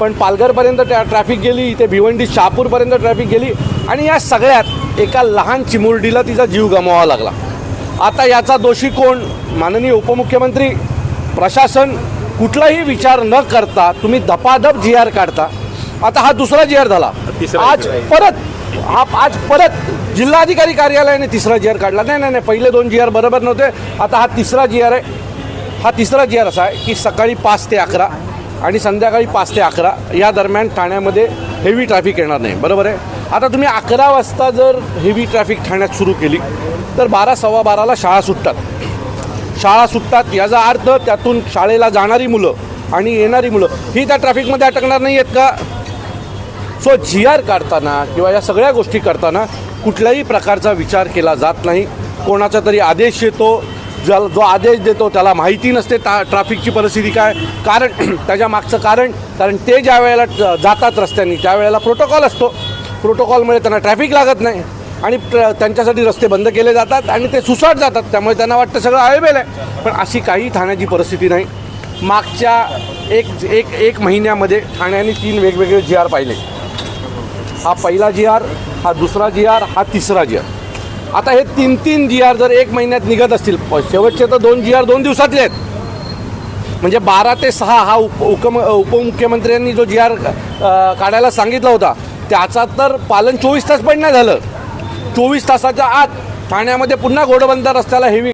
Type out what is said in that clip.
पण पालघरपर्यंत ट्रॅ ट्रॅफिक गेली इथे भिवंडी शहापूरपर्यंत ट्रॅफिक गेली आणि या सगळ्यात एका लहान चिमुरडीला तिचा जीव गमवावा लागला. आता याचा दोषी कोण? माननीय उपमुख्यमंत्री प्रशासन कुठलाही विचार न करता तुम्ही धपाधप जी आर काढता. आता हा दुसरा जी आर झाला. आज. परत हा आज परत जिल्हाधिकारी कार्यालयाने तिसरा जी आर काढला. नाही नाही नाही पहिले दोन जी आर बरोबर नव्हते. आता हा तिसरा जी आर आहे. हा तिसरा जी आर असा आहे की सकाळी पाच ते अकरा आणि संध्याकाळी पाच ते अकरा. या दरम्यान ठाण्यामध्ये हेवी ट्रॅफिक येणार नाही. बरोबर आहे? आता तुम्ही अकरा वाजता जर हेवी ट्रॅफिक ठाण्यात सुरू केली तर बारा सव्वा बाराला शाळा सुटतात. शाळा सुटतात याचा अर्थ त्यातून शाळेला जाणारी मुलं आणि येणारी मुलं ही त्या ट्रॅफिकमध्ये अटकणार नाही आहेत का? सो जी आर काढताना किंवा या सगळ्या गोष्टी करताना कुठल्याही प्रकारचा विचार केला जात नाही. कोणाचा तरी आदेश येतो ज्याला जो आदेश देतो त्याला माहिती नसते ता ट्रॅफिकची परिस्थिती काय. कारण त्याच्या मागचं कारण कारण ते ज्या वेळेला जातात रस्त्यांनी त्यावेळेला प्रोटोकॉल असतो. प्रोटोकॉलमुळे त्यांना ट्रॅफिक लागत नाही. आणि ट्र- त्यांच्यासाठी रस्ते बंद केले जातात आणि ते सुसाट जातात. त्यामुळे त्यांना वाटतं सगळं अवेलेबल आहे. पण अशी काही ठाण्याची परिस्थिती नाही. मागच्या एक एक एक महिन्यामध्ये ठाण्याने तीन वेगवेगळे जी आर पाहिले. हा पहिला जी आर हा दुसरा जी आर हा तिसरा जी आर. आता हे तीन तीन जी आर जर एक महिन्यात निघत असतील प- शेवटचे तर दोन जी आर दोन दिवसातले आहेत. म्हणजे बारा ते सहा हा उप उपम उपमुख्यमंत्र्यांनी जो जी आर काढायला सांगितला होता त्याचा तर पालन चोवीस तास पण नाही झालं. चोवीस तासाच्या आत ठाण्यामध्ये पुन्हा घोडबंदर रस्त्याला हेवी